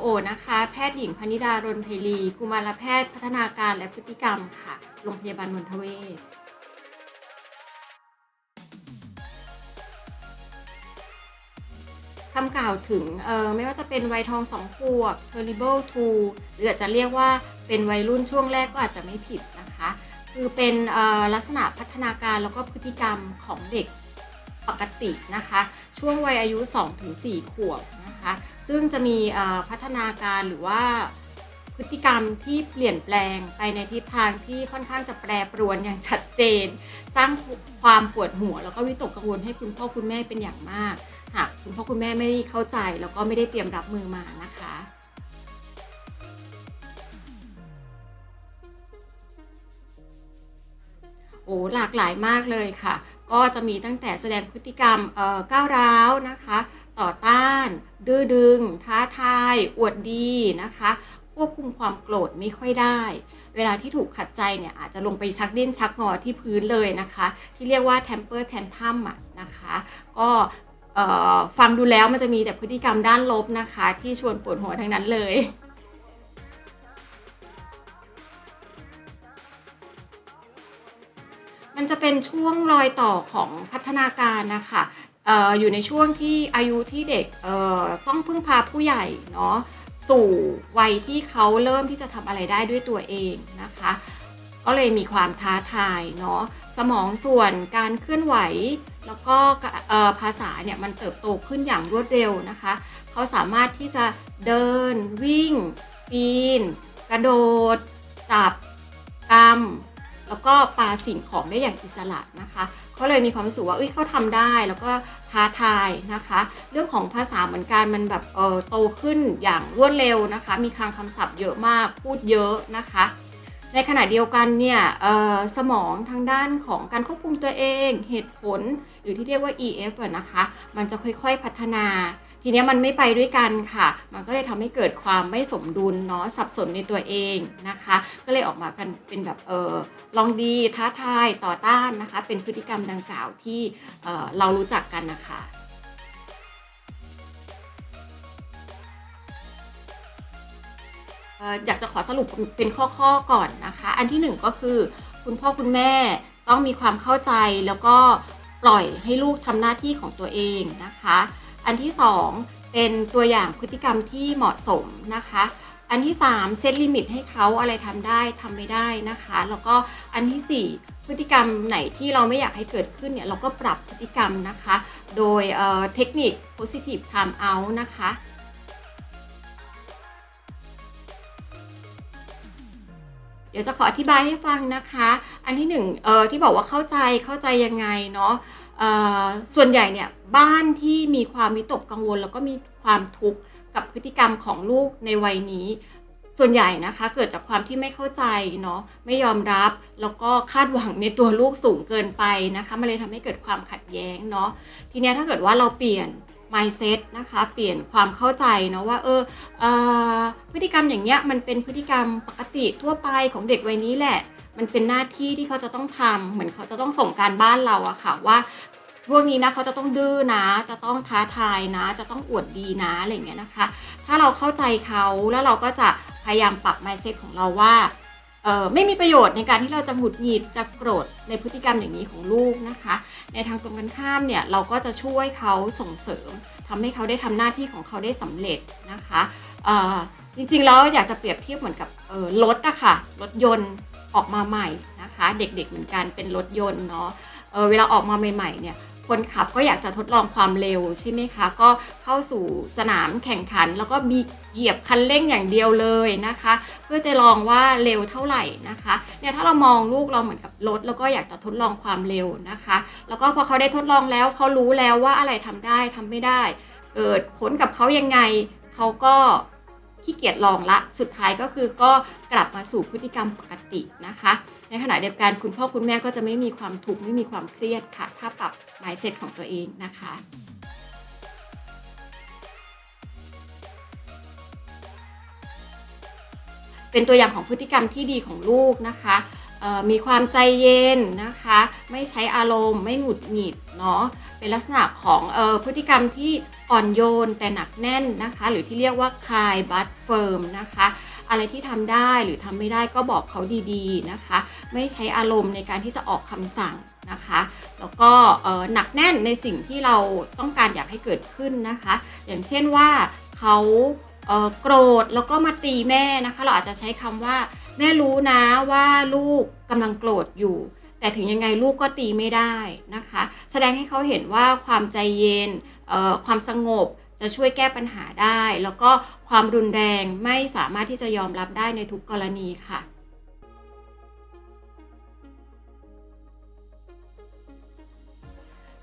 โอนะคะ แพทย์หญิงพนิดารนไพลีกุมารแพทย์พัฒนาการและพฤติกรรมค่ะ โรงพยาบาลนนทเวศคำกล่าวถึงไม่ว่าจะเป็นวัยทองสองขวบ terrible two หรืออาจจะเรียกว่าเป็นวัยรุ่นช่วงแรกก็อาจจะไม่ผิดนะคะ คือเป็นลักษณะพัฒนาการแล้วก็พฤติกรรมของเด็กปกตินะคะ ช่วงวัยอายุ 2-4 ขวบนะ ซึ่งจะมีพัฒนาการหรือว่าพฤติกรรมที่เปลี่ยนแปลงไปในทิศทางที่ค่อนข้างจะแปรปรวนอย่างชัดเจน สร้างความปวดหัว แล้วก็วิตกกังวลให้คุณพ่อคุณแม่เป็นอย่างมาก หากคุณพ่อคุณแม่ไม่ได้เข้าใจ แล้วก็ไม่ได้เตรียมรับมือมานะคะ โอ้หลากหลายมากเลยค่ะ ก็จะมีตั้งแต่แสดงพฤติกรรมก้าวร้าวนะคะ ต่อต้าน ดื้อดึง ท้าทาย อวดดีนะคะ ควบคุมความโกรธไม่ค่อยได้ เวลาที่ถูกขัดใจเนี่ยอาจจะลงไปชักดิ้นชักงอที่พื้นเลยนะคะ ที่เรียกว่า temper tantrum ะนะคะ ก็ฟังดูแล้วมันจะมีแต่พฤติกรรมด้านลบนะคะ ที่ชวนปวดหัวทั้งนั้นเลย มันจะเป็นช่วงรอยต่อของพัฒนาการนะคะอออยู่ในช่วงที่อายุที่เด็กต้องพึ่งพาผู้ใหญ่เนาะสู่วัยที่เขาเริ่มที่จะทำอะไรได้ด้วยตัวเองนะคะ ก็เลยมีความท้าทายเนาะสมองส่วนการเคลื่อนไหว แล้วก็ภาษาเนี่ยมันเติบโตขึ้นอย่างรวดเร็วนะคะ เขาสามารถที่จะเดินวิ่ง ปีน กระโดด จับกำ แล้วก็ปาสิ่งของได้อย่างอิสระนะคะเขาเลยมีความรู้สึกว่าเอ้ยเขาทำได้แล้วก็ท้าทายนะคะ เรื่องของภาษาเหมือนกันมันแบบเออโตขึ้นอย่างรวดเร็วนะคะ มีคลังคำศัพท์เยอะมากพูดเยอะนะคะในขณะเดียวกันเนี่ยเอ่อสมองทางด้านของการควบคุมตัวเอง เหตุผล หรือที่เรียกว่า EF นะคะ มันจะค่อยๆพัฒนา ทีเนี้ยมันไม่ไปด้วยกันค่ะ มันก็เลยทำให้เกิดความไม่สมดุลเนาะสับสนในตัวเองนะคะ ก็เลยออกมากันเป็นแบบเออลองดีท้าทายต่อต้านนะคะ เป็นพฤติกรรมดังกล่าวที่เออเรารู้จักกันนะคะเอ่ออยากจะขอสรุปเป็นข้อๆก่อนนะคะ อันที่หนึ่งก็คือ คุณพ่อคุณแม่ต้องมีความเข้าใจแล้วก็ปล่อยให้ลูกทำหน้าที่ของตัวเองนะคะ อันที่สองเป็นตัวอย่างพฤติกรรมที่เหมาะสมนะคะ อันที่สามเซตลิมิตให้เขาอะไรทำได้ทำไม่ได้นะคะ แล้วก็อันที่สี่พฤติกรรมไหนที่เราไม่อยากให้เกิดขึ้นเนี่ยเราก็ปรับพฤติกรรมนะคะ โดยเเทคนิค positive time out นะคะ เดี๋ยวจะขออธิบายให้ฟังนะคะ อันที่หนึ่งเออที่บอกว่าเข้าใจเข้าใจยังไงเนาะ ส่วนใหญ่เนี่ยบ้านที่มีความวิตกกังวล แล้วก็มีความทุกข์กับพฤติกรรมของลูกในวัยนี้ ส่วนใหญ่นะคะเกิดจากความที่ไม่เข้าใจเนาะไม่ยอมรับแล้วก็คาดหวังในตัวลูกสูงเกินไปนะคะมันเลยทำให้เกิดความขัดแย้งเนาะทีนี้ถ้าเกิดว่าเราเปลี่ยน mindset นะคะเปลี่ยนความเข้าใจเนาะว่าเออเออพฤติกรรมอย่างเงี้ยมันเป็นพฤติกรรมปกติทั่วไปของเด็กวัยนี้แหละ มันเป็นหน้าที่ที่เขาจะต้องทำเหมือนเขาจะต้องส่งการบ้านเราอะค่ะว่าพวกนี้นะเขาจะต้องดื้อนะ จะต้องท้าทายนะ จะต้องอวดดีนะอะไรเงี้ยนะคะ ถ้าเราเข้าใจเขาแล้วเราก็จะพยายามปรับ mindset ของเราว่าเออไม่มีประโยชน์ในการที่เราจะหงุดหงิดจะโกรธในพฤติกรรมอย่างนี้ของลูกนะคะ ในทางตรงกันข้ามเนี่ยเราก็จะช่วยเขาส่งเสริมทำให้เขาได้ทำหน้าที่ของเขาได้สำเร็จนะคะจริงๆแล้วอยากจะเปรียบเทียบเหมือนกับรถอะค่ะรถยนต์ ออกมาใหม่นะคะเด็กๆเหมือนกันเป็นรถยนต์เนาะเเวลาออกมาใหม่ๆเนี่ยคนขับก็อยากจะทดลองความเร็วใช่ไหมคะ ก็เข้าสู่สนามแข่งขัน แล้วก็บีเหยียบคันเร่งอย่างเดียวเลยนะคะ เพื่อจะลองว่าเร็วเท่าไหร่นะคะเนี่ยถ้าเรามองลูกเราเหมือนกับรถ แล้วก็อยากจะทดลองความเร็วนะคะ แล้วก็พอเขาได้ทดลองแล้วเขารู้แล้วว่าอะไรทำได้ทำไม่ได้ เกิดผลกับเขายังไงเขาก็ ขี้เกียจลองละ สุดท้ายก็คือก็กลับมาสู่พฤติกรรมปกตินะคะ ในขณะเดียวกันคุณพ่อคุณแม่ก็จะไม่มีความทุกข์ไม่มีความเครียดค่ะ ถ้าปรับ mindset ของตัวเองนะคะเป็นตัวอย่างของพฤติกรรมที่ดีของลูกนะคะมีความใจเย็นนะคะ ไม่ใช้อารมณ์ ไม่หงุดหงิดเนาะ เป็นลักษณะของออพฤติกรรมที่ อ่อนโยนแต่หนักแน่นนะคะ หรือที่เรียกว่าคายบัตเฟิร์มนะคะ อะไรที่ทำได้หรือทำไม่ได้ก็บอกเขาดีๆนะคะ ไม่ใช้อารมณ์ในการที่จะออกคำสั่งนะคะ แล้วก็เออหนักแน่นในสิ่งที่เราต้องการอยากให้เกิดขึ้นนะคะ อย่างเช่นว่าเขาโกรธแล้วก็มาตีแม่นะคะ เราอาจจะใช้คำว่าแม่รู้นะว่าลูกกำลังโกรธอยู่ แต่ถึงยังไงลูกก็ตีไม่ได้นะคะ แสดงให้เขาเห็นว่าความใจเย็นความสงบจะช่วยแก้ปัญหาได้ แล้วก็ความรุนแรงไม่สามารถที่จะยอมรับได้ในทุกกรณีค่ะ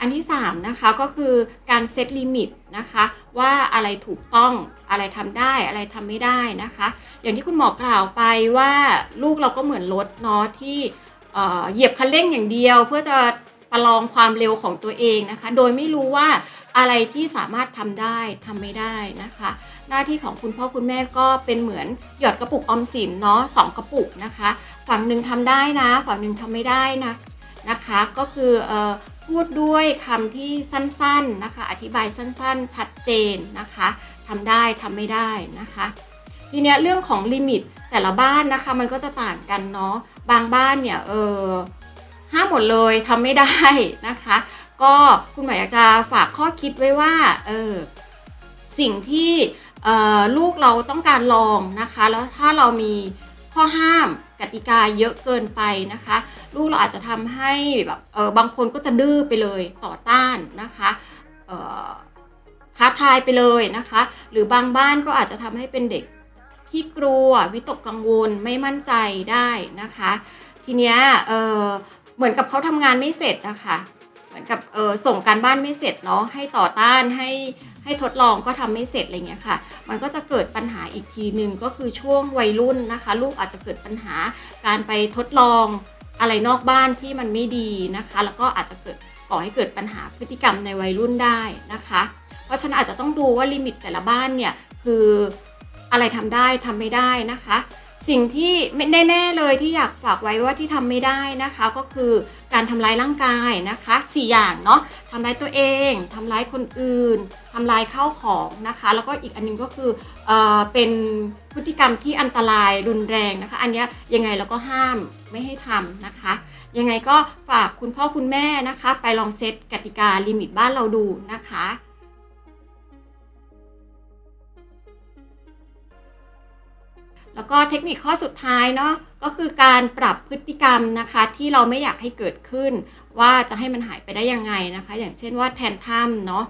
อันที่3นะคะก็คือการเซตลิมิตนะคะว่าอะไรถูกต้องอะไรทำได้อะไรทำไม่ได้นะคะ อย่างที่คุณหมอกล่าวไปว่าลูกเราก็เหมือนรถเนาะที่ เอ่อเหยียบคันเร่งอย่างเดียว เพื่อจะประลองความเร็วของตัวเองนะคะ โดยไม่รู้ว่าอะไรที่สามารถทำได้ทำไม่ได้นะคะ หน้าที่ของคุณพ่อคุณแม่ก็เป็นเหมือนหยอดกระปุกออมสินเนาะสองกระปุกนะคะ ฝั่งหนึ่งทำได้นะ ฝั่งหนึ่งทำไม่ได้นะนะคะ ก็คือเอ่อพูดด้วยคำที่สั้นๆนะคะ อธิบายสั้นๆ ชัดเจนนะคะทำได้ทำไม่ได้นะคะ ทีเนี้ยเรื่องของลิมิตแต่ละบ้านนะคะ มันก็จะต่างกันเนาะบางบ้านเนี่ยเออห้ามหมดเลยทำไม่ได้นะคะ ก็คุณหมายอยากจะฝากข้อคิดไว้ว่าเออสิ่งที่เออลูกเราต้องการลองนะคะ แล้วถ้าเรามีข้อห้ามกติกาเยอะเกินไปนะคะ ลูกเราอาจจะทำให้แบบเออบางคนก็จะดื้อไปเลยต่อต้านนะคะเออท้าทายไปเลยนะคะ หรือบางบ้านก็อาจจะทำให้เป็นเด็ก ที่กลัววิตกกังวลไม่มั่นใจได้นะคะ ทีเนี้ยเออเหมือนกับเขาทำงานไม่เสร็จนะคะเหมือนกับเออส่งการบ้านไม่เสร็จเนาะให้ต่อต้านให้ให้ทดลองก็ทำไม่เสร็จอะไรเงี้ยค่ะ มันก็จะเกิดปัญหาอีกทีหนึ่งก็คือช่วงวัยรุ่นนะคะ ลูกอาจจะเกิดปัญหาการไปทดลองอะไรนอกบ้านที่มันไม่ดีนะคะ แล้วก็อาจจะเกิดก่อให้เกิดปัญหาพฤติกรรมในวัยรุ่นได้นะคะ เพราะฉะนั้นอาจจะต้องดูว่าลิมิตแต่ละบ้านเนี่ยคือ อะไรทำได้ทำไม่ได้นะคะ สิ่งที่แน่ๆเลยที่อยากฝากไว้ว่าที่ทำไม่ได้นะคะ ก็คือการทำร้ายร่างกายนะคะ 4 อย่างเนาะทำร้ายตัวเองทำร้ายคนอื่นทำร้ายข้าวของนะคะ แล้วก็อีกอันหนึงก็คือเออเป็นพฤติกรรมที่อันตรายรุนแรงนะคะ อันนี้ยยังไงเราก็ห้ามไม่ให้ทำนะคะ ยังไงก็ฝากคุณพ่อคุณแม่นะคะ ไปลองเซตกติกาลิมิตบ้านเราดูนะคะ แล้วก็เทคนิคข้อสุดท้ายเนาะก็คือการปรับพฤติกรรมนะคะที่เราไม่อยากให้เกิดขึ้น ว่าจะให้มันหายไปได้ยังไงนะคะ อย่างเช่นว่าแทนถ้ำเนาะ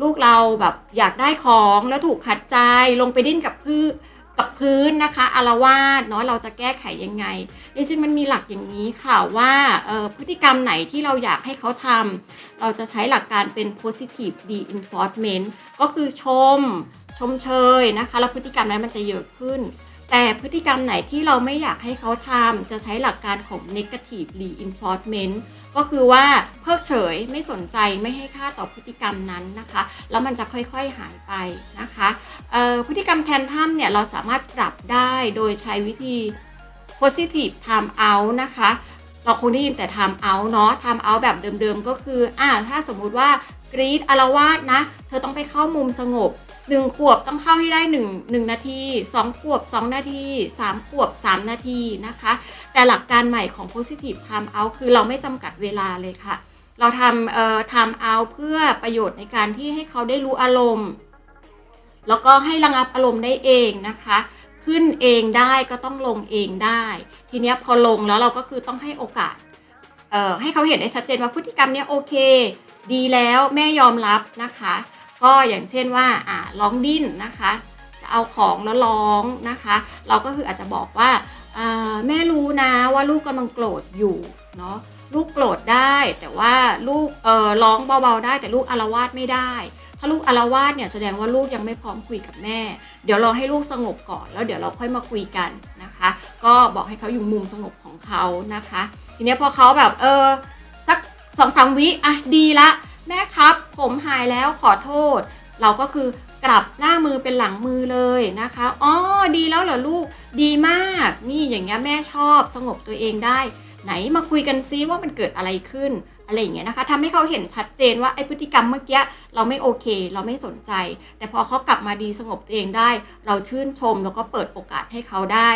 ลูกเราแบบอยากได้ของแล้วถูกขัดใจลงไปดิ้นกับพื้นกับพื้นนะคะอารวาสเนาะเราจะแก้ไขยังไงจริงๆมันมีหลักอย่างนี้ค่ะว่าพฤติกรรมไหนที่เราอยากให้เขาทำเราจะใช้หลักการเป็น positive reinforcement ก็คือชม ชมเชยนะคะ แล้วพฤติกรรมนั้นมันจะเยอะขึ้น แต่พฤติกรรมไหนที่เราไม่อยากให้เขาทำจะใช้หลักการของ negative reinforcement ก็คือว่าเพิกเฉยไม่สนใจไม่ให้ค่าต่อพฤติกรรมนั้นนะคะ แล้วมันจะค่อยๆหายไปนะคะพฤติกรรมแทนถ้ำเนี่ยเราสามารถปรับได้โดยใช้วิธี positive time out นะคะเราคงได้ยินแต่ time out เนาะ time out แบบเดิมๆ ก็คือ อ่า ถ้าสมมุติว่ากรีดอารวาสนะ เธอต้องไปเข้ามุมสงบ 1ขวบต้องเข้าให้ได้1 1นาที2ขวบ2นาที3ขวบ3นาทีนะคะ แต่หลักการใหม่ของ positive time out คือเราไม่จำกัดเวลาเลยค่ะ เราทำเอ่อ time out เพื่อประโยชน์ในการที่ให้เขาได้รู้อารมณ์ แล้วก็ให้ระงับอารมณ์ได้เองนะคะขึ้นเองได้ก็ต้องลงเองได้ ทีเนี้ยพอลงแล้วเราก็คือต้องให้โอกาสให้เขาเห็นได้ชัดเจนว่าพฤติกรรมเนี้ยโอเค ดีแล้วแม่ยอมรับนะคะ ก็อย่างเช่นว่าอ่าร้องดิ้นนะคะ จะเอาของแล้วร้องนะคะ เราก็คืออาจจะบอกว่าแม่รู้นะว่าลูกกำลังโกรธอยู่เนาะลูกโกรธได้แต่ว่าลูกเออร้องเบาๆได้แต่ลูกอารวาสไม่ได้ ถ้าลูกอารวาสเนี่ยแสดงว่าลูกยังไม่พร้อมคุยกับแม่ เดี๋ยวรอให้ลูกสงบก่อนแล้วเดี๋ยวเราค่อยมาคุยกันนะคะ ก็บอกให้เขาอยู่มุมสงบของเขานะคะ ทีนี้พอเขาแบบเออสักสองสามวิอะดีละ แม่ครับ ผมหายแล้วขอโทษ เราก็คือกลับหน้ามือเป็นหลังมือเลยนะคะอ๋อดีแล้วเหรอลูกดีมาก นี่อย่างเงี้ยแม่ชอบสงบตัวเองได้ ไหนมาคุยกันซิว่ามันเกิดอะไรขึ้นอะไรอย่างเงี้ยนะคะทำให้เขาเห็นชัดเจนว่าไอ้พฤติกรรมเมื่อกี้เราไม่โอเค เราไม่สนใจ แต่พอเขากลับมาดีสงบตัวเองได้ เราชื่นชมแล้วก็เปิดโอกาสให้เขาได้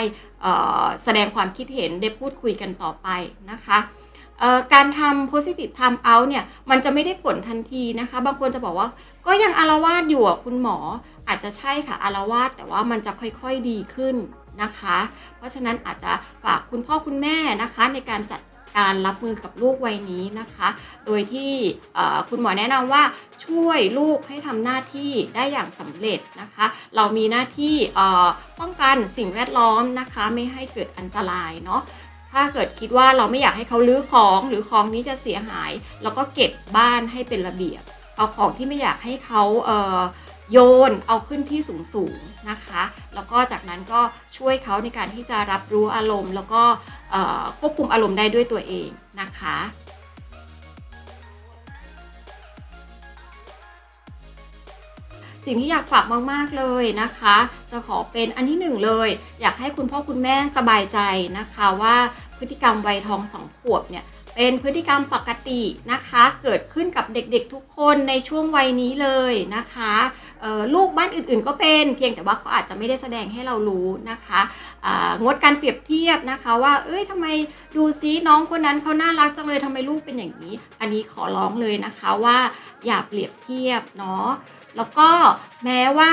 แสดงความคิดเห็นได้พูดคุยกันต่อไปนะคะ การทำ positive time out เนี่ย มันจะไม่ได้ผลทันทีนะคะ บางคนจะบอกว่าก็ยังอารวาสอยู่อะคุณหมอ อาจจะใช่ค่ะอารวาสแต่ว่ามันจะค่อยๆดีขึ้นนะคะ เพราะฉะนั้นอาจจะฝากคุณพ่อคุณแม่นะคะในการจัดการรับมือกับลูกวัยนี้นะคะ โดยที่คุณหมอแนะนำว่าช่วยลูกให้ทำหน้าที่ได้อย่างสำเร็จนะคะ เรามีหน้าที่ป้องกันสิ่งแวดล้อมนะคะ ไม่ให้เกิดอันตรายเนาะ ถ้าเกิดคิดว่าเราไม่อยากให้เขาลื้อของหรือของนี้จะเสียหาย แล้วก็เก็บบ้านให้เป็นระเบียบ เอาของที่ไม่อยากให้เขาเโยนเอาขึ้นที่สูงสูงๆนะคะ แล้วก็จากนั้นก็ช่วยเขาในการที่จะรับรู้อารมณ์ แล้วก็ควบคุมอารมณ์ได้ด้วยตัวเองนะคะ สิ่งที่อยากฝากมากๆเลยนะคะ จะขอเป็นอันที่หนึ่งเลย อยากให้คุณพ่อคุณแม่สบายใจนะคะว่าพฤติกรรมวัยทองสองขวบเนี่ยเป็นพฤติกรรมปกตินะคะ เกิดขึ้นกับเด็กๆทุกคนในช่วงวัยนี้เลยนะคะลูกบ้านอื่นๆก็เป็นเพียงแต่ว่าเขาอาจจะไม่ได้แสดงให้เรารู้นะคะงดการเปรียบเทียบนะคะว่าเอ้ยทำไมดูซิน้องคนนั้นเขาน่ารักจังเลยทำไมลูกเป็นอย่างนี้ อันนี้ขอร้องเลยนะคะว่าอย่าเปรียบเทียบเนาะ แล้วก็แม้ว่า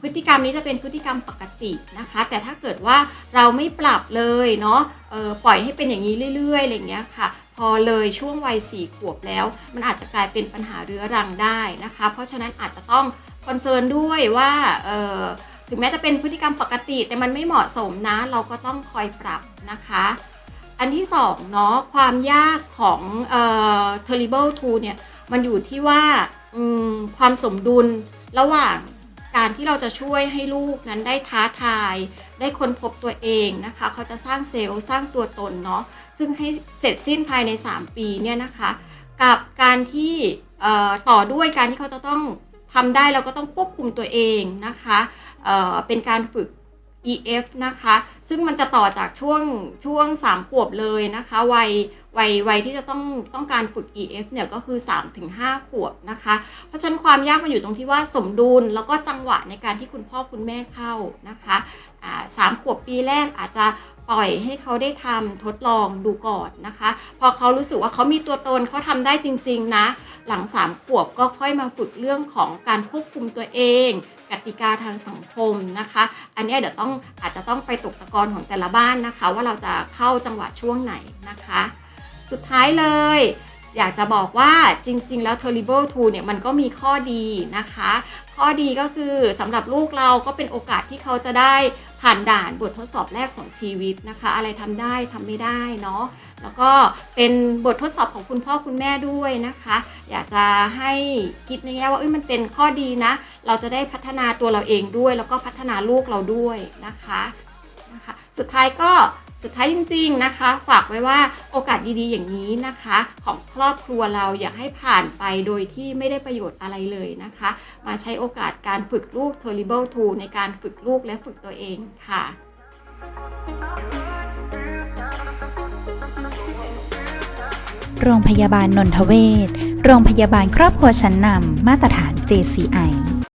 พฤติกรรมนี้จะเป็นพฤติกรรมปกตินะคะ แต่ถ้าเกิดว่าเราไม่ปรับเลยเนาะออปล่อยให้เป็นอย่างนี้เรื่อยๆอะไรอย่างเงี้ยค่ะ พอเลยช่วงวัยสี่ขวบแล้ว มันอาจจะกลายเป็นปัญหาเรื้อรังได้นะคะ เพราะฉะนั้นอาจจะต้องคอนเซิร์นด้วยว่าออถึงแม้จะเป็นพฤติกรรมปกติ แต่มันไม่เหมาะสมนะ เราก็ต้องคอยปรับนะคะอันที่สองเนาะความยากของเอ่อ terrible two เนี่ย มันอยู่ที่ว่า ความสมดุลระหว่างการที่เราจะช่วยให้ลูกนั้นได้ท้าทาย ได้ค้นพบตัวเองนะคะ เขาจะสร้างเซลล์สร้างตัวตนเนาะซึ่งให้เสร็จสิ้นภายใน 3 ปีเนี่ยนะคะ กับการที่ต่อด้วยการที่เขาจะต้องทำได้เราก็ต้องควบคุมตัวเองนะคะเเป็นการฝึก EF นะคะ ซึ่งมันจะต่อจากช่วงช่วง 3 ขวบเลยนะคะ วัยวัยวัยที่จะต้องต้องการฝึก EF เนี่ยก็คือ 3-5 ขวบนะคะ เพราะฉะนั้นความยากมันอยู่ตรงที่ว่าสมดุลแล้วก็จังหวะในการที่คุณพ่อคุณแม่เข้านะคะสามขวบปีแรกอาจจะ ปล่อยให้เขาได้ทำทดลองดูก่อนนะคะ พอเขารู้สึกว่าเขามีตัวตนเขาทำได้จริง ๆ นะ หลัง 3 ขวบก็ค่อยมาฝึกเรื่องของการควบคุมตัวเอง กติกาทางสังคมนะคะ อันนี้เดี๋ยวต้องอาจจะต้องไปตกตะกอนของแต่ละบ้านนะคะ ว่าเราจะเข้าจังหวะช่วงไหนนะคะ สุดท้ายเลยอยากจะบอกว่าจริง ๆ แล้ว Terrible 2 เนี่ยมันก็มีข้อดีนะคะ ข้อดีก็คือสำหรับลูกเราก็เป็นโอกาสที่เขาจะได้ ผ่านด่านบททดสอบแรกของชีวิตนะคะ อะไรทำได้ทำไม่ได้เนาะแล้วก็เป็นบททดสอบของคุณพ่อคุณแม่ด้วยนะคะ อยากจะให้คิดในแง่ว่าเอ้ยมันเป็นข้อดีนะ เราจะได้พัฒนาตัวเราเองด้วย แล้วก็พัฒนาลูกเราด้วยนะคะนะคะ สุดท้ายก็ สุดท้ายจริง ๆนะคะ ฝากไว้ว่าโอกาสดีๆอย่างนี้นะคะ ของครอบครัวเราอยากให้ผ่านไปโดยที่ไม่ได้ประโยชน์อะไรเลยนะคะ มาใช้โอกาสการฝึกลูก Terrible 2ในการฝึกลูกและฝึกตัวเองค่ะโรงพยาบาลนนทเวศโรงพยาบาลครอบครัวชั้นนำมาตรฐาน JCI